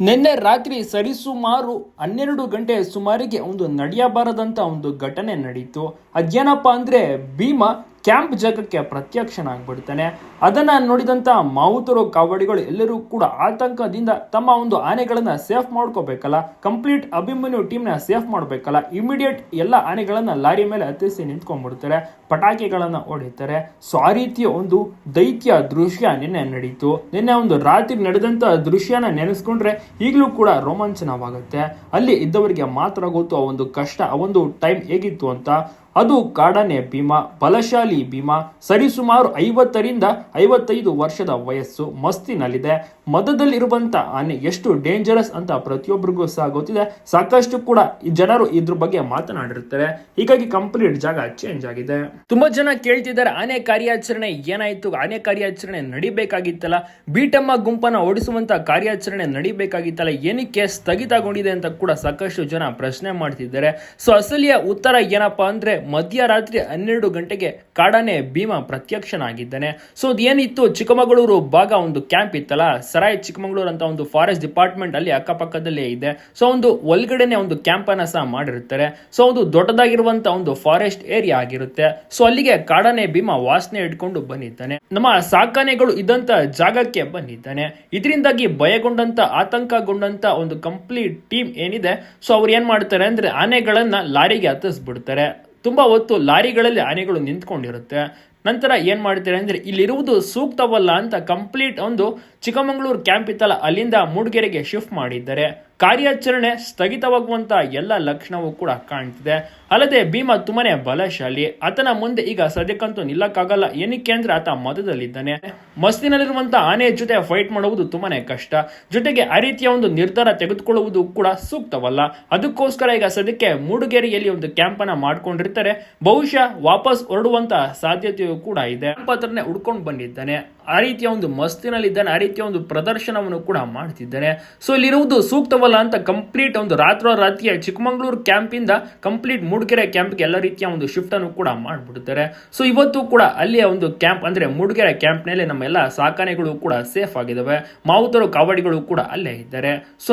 ನಿನ್ನೆ ರಾತ್ರಿ ಸರಿಸುಮಾರು ಹನ್ನೆರಡು ಗಂಟೆ ಸುಮಾರಿಗೆ ಒಂದು ನಡೆಯಬಾರದಂತ ಒಂದು ಘಟನೆ ನಡೀತು. ಅದೇನಪ್ಪ ಅಂದ್ರೆ ಭೀಮ ಕ್ಯಾಂಪ್ ಜಾಗಕ್ಕೆ ಪ್ರತ್ಯಕ್ಷನಾಗ್ಬಿಡ್ತಾನೆ. ಅದನ್ನ ನೋಡಿದಂತ ಮಾವುತರು, ಕಾವಡಿಗಳು ಎಲ್ಲರೂ ಕೂಡ ಆತಂಕದಿಂದ ತಮ್ಮ ಒಂದು ಆನೆಗಳನ್ನು ಸೇಫ್ ಮಾಡ್ಕೋಬೇಕಲ್ಲ, ಕಂಪ್ಲೀಟ್ ಅಭಿಮನ್ಯು ಟೀಮ್ನ ಸೇಫ್ ಮಾಡ್ಬೇಕಲ್ಲ, ಇಮಿಡಿಯೇಟ್ ಎಲ್ಲ ಆನೆಗಳನ್ನು ಲಾರಿ ಮೇಲೆ ಹತ್ತಿಸಿ ನಿಂತ್ಕೊಂಡ್ಬಿಡ್ತಾರೆ, ಪಟಾಕಿಗಳನ್ನು ಹೊಡಿತಾರೆ. ಸೊ, ಆ ರೀತಿಯ ಒಂದು ದೈತ್ಯ ದೃಶ್ಯ ನಿನ್ನೆ ನಡೀತು. ನಿನ್ನೆ ಒಂದು ರಾತ್ರಿ ನಡೆದಂತ ದೃಶ್ಯನ ನೆನೆಸ್ಕೊಂಡ್ರೆ ಈಗಲೂ ಕೂಡ ರೋಮಾಂಚನವಾಗುತ್ತೆ. ಅಲ್ಲಿ ಇದ್ದವರಿಗೆ ಮಾತ್ರ ಗೊತ್ತು ಆ ಒಂದು ಕಷ್ಟ, ಆ ಒಂದು ಟೈಮ್ ಹೇಗಿತ್ತು ಅಂತ. ಅದು ಕಾಡನೆ ಭೀಮ, ಬಲಶಾಲಿ ಭೀಮ, ಸರಿಸುಮಾರು ಐವತ್ತರಿಂದ ಐವತ್ತೈದು ವರ್ಷದ ವಯಸ್ಸು ಮಸ್ತಿನಲ್ಲಿದೆ. ಮದದಲ್ಲಿರುವಂತ ಆನೆ ಎಷ್ಟು ಡೇಂಜರಸ್ ಅಂತ ಪ್ರತಿಯೊಬ್ಬರಿಗೂ ಸಹ ಗೊತ್ತಿದೆ. ಸಾಕಷ್ಟು ಕೂಡ ಈ ಜನರು ಇದ್ರ ಬಗ್ಗೆ ಮಾತನಾಡಿರ್ತಾರೆ. ಹೀಗಾಗಿ ಕಂಪ್ಲೀಟ್ ಜಾಗ ಚೇಂಜ್ ಆಗಿದೆ. ತುಂಬಾ ಜನ ಕೇಳ್ತಿದ್ದಾರೆ, ಆನೆ ಕಾರ್ಯಾಚರಣೆ ಏನಾಯ್ತು? ಆನೆ ಕಾರ್ಯಾಚರಣೆ ನಡಿಬೇಕಾಗಿತ್ತಲ್ಲ? ಬೀಟಮ್ಮ ಗುಂಪನ್ನ ಓಡಿಸುವಂತ ಕಾರ್ಯಾಚರಣೆ ನಡಿಬೇಕಾಗಿತ್ತಲ್ಲ? ಏನಕ್ಕೆ ಸ್ಥಗಿತಗೊಂಡಿದೆ ಅಂತ ಕೂಡ ಸಾಕಷ್ಟು ಜನ ಪ್ರಶ್ನೆ ಮಾಡ್ತಿದ್ದಾರೆ. ಸೊ ಅಸಲಿಯ ಉತ್ತರ ಏನಪ್ಪಾ ಅಂದ್ರೆ ಮಧ್ಯರಾತ್ರಿ ಹನ್ನೆರಡು ಗಂಟೆಗೆ ಕಾಡಾನೆ ಭೀಮ ಪ್ರತ್ಯಕ್ಷನಾಗಿದ್ದಾನೆ. ಸೊ ಅದೇನಿತ್ತು? ಚಿಕ್ಕಮಗಳೂರು ಭಾಗ ಒಂದು ಕ್ಯಾಂಪ್ ಇತ್ತಲ್ಲ? ಸರಾಯ್ ಚಿಕ್ಕಮಗಳೂರು ಅಂತ ಒಂದು ಫಾರೆಸ್ಟ್ ಡಿಪಾರ್ಟ್ಮೆಂಟ್ ಅಲ್ಲಿ ಅಕ್ಕಪಕ್ಕದಲ್ಲೇ ಇದೆ. ಸೊ ಒಂದು ಒಳಗಡೆನೆ ಒಂದು ಕ್ಯಾಂಪ್ ಅನ್ನ ಸಹ ಮಾಡಿರ್ತಾರೆ. ಸೊ ಒಂದು ದೊಡ್ಡದಾಗಿರುವಂತ ಒಂದು ಫಾರೆಸ್ಟ್ ಏರಿಯಾ ಆಗಿರುತ್ತೆ. ಸೊ ಅಲ್ಲಿಗೆ ಕಾಡಾನೆ ಭೀಮ ವಾಸನೆ ಇಟ್ಕೊಂಡು ಬಂದಿದ್ದಾನೆ. ನಮ್ಮ ಸಾಕಾನೆಗಳು ಇದ್ದಂತ ಜಾಗಕ್ಕೆ ಬಂದಿದ್ದಾನೆ. ಇದರಿಂದಾಗಿ ಭಯಗೊಂಡಂತ, ಆತಂಕಗೊಂಡಂತ ಒಂದು ಕಂಪ್ಲೀಟ್ ಟೀಮ್ ಏನಿದೆ? ಸೊ ಅವ್ರು ಏನ್ ಮಾಡ್ತಾರೆ ಅಂದ್ರೆ ಆನೆಗಳನ್ನ ಲಾರಿಗೆ ಹತ್ತಿಸ್ಬಿಡ್ತಾರೆ. ತುಂಬಾ ಹೊತ್ತು ಲಾರಿಗಳಲ್ಲಿ ಆನೆಗಳು ನಿಂತ್ಕೊಂಡಿರುತ್ತೆ. ನಂತರ ಏನು ಮಾಡ್ತಾರೆ ಅಂದ್ರೆ ಇಲ್ಲಿರುವುದು ಸೂಕ್ತವಲ್ಲ ಅಂತ ಕಂಪ್ಲೀಟ್ ಒಂದು ಚಿಕ್ಕಮಗಳೂರು ಕ್ಯಾಂಪ್ ಇತ್ತಲ್ಲ, ಅಲ್ಲಿಂದ ಮೂಡಿಗೆರೆಗೆ ಶಿಫ್ಟ್ ಮಾಡಿದ್ದಾರೆ. ಕಾರ್ಯಾಚರಣೆ ಸ್ಥಗಿತವಾಗುವಂತಹ ಎಲ್ಲ ಲಕ್ಷಣವೂ ಕೂಡ ಕಾಣ್ತಿದೆ. ಅಲ್ಲದೆ ಭೀಮಾ ತುಂಬಾನೇ ಬಲಶಾಲಿ. ಆತನ ಮುಂದೆ ಈಗ ಸದ್ಯಕ್ಕಂತೂ ನಿಲ್ಲಕ್ಕಾಗಲ್ಲ. ಏನಕ್ಕೆ ಅಂದ್ರೆ ಆತ ಮದದಲ್ಲಿದ್ದಾನೆ. ಮಸ್ತಿನಲ್ಲಿರುವಂತಹ ಆನೆ ಜೊತೆ ಫೈಟ್ ಮಾಡುವುದು ತುಂಬಾನೇ ಕಷ್ಟ. ಜೊತೆಗೆ ಆ ರೀತಿಯ ಒಂದು ನಿರ್ಧಾರ ತೆಗೆದುಕೊಳ್ಳುವುದು ಕೂಡ ಸೂಕ್ತವಲ್ಲ. ಅದಕ್ಕೋಸ್ಕರ ಈಗ ಸದ್ಯಕ್ಕೆ ಮೂಡಿಗೆರೆಯಲ್ಲಿ ಒಂದು ಕ್ಯಾಂಪ್ ಅನ್ನ ಮಾಡ್ಕೊಂಡಿರ್ತಾರೆ. ಬಹುಶಃ ವಾಪಸ್ ಹೊರಡುವಂತಹ ಸಾಧ್ಯತೆಯೂ ಕೂಡ ಇದೆ. ಪಾತ್ರನೇ ಹತ್ರನೇ ಉಡ್ಕೊಂಡು ಬಂದಿದ್ದಾನೆ. ಆ ರೀತಿಯ ಒಂದು ಮಸ್ತಿನಲ್ಲಿದ್ದಾನೆ, ಆ ರೀತಿಯ ಒಂದು ಪ್ರದರ್ಶನವನ್ನು ಕೂಡ ಮಾಡ್ತಿದ್ದಾನೆ. ಸೊ ಇಲ್ಲಿರುವುದು ಸೂಕ್ತವಲ್ಲ ಅಂತ ಕಂಪ್ಲೀಟ್ ಒಂದು ರಾತ್ರೋರಾತ್ರಿಯ ಚಿಕ್ಕಮಗಳೂರು ಕ್ಯಾಂಪ್ ಇಂದ ಕಂಪ್ಲೀಟ್ ಮೂಡಿಗೆರೆ ಕ್ಯಾಂಪ್ಗೆ ಎಲ್ಲ ರೀತಿಯ ಒಂದು ಶಿಫ್ಟ್ ಅನ್ನು ಕೂಡ ಮಾಡಿಬಿಡ್ತಾರೆ. ಸೊ ಇವತ್ತು ಕೂಡ ಅಲ್ಲಿಯ ಒಂದು ಕ್ಯಾಂಪ್ ಅಂದ್ರೆ ಮೂಡಿಗೆರೆ ಕ್ಯಾಂಪ್ನಲ್ಲಿ ನಮ್ಮ ಎಲ್ಲ ಸಾಕಾನೆಗಳು ಕೂಡ ಸೇಫ್ ಆಗಿದ್ದಾವೆ ಮಾವುತರು, ಕಾವಡಿಗಳು ಕೂಡ ಅಲ್ಲೇ ಇದ್ದಾರೆ. ಸೊ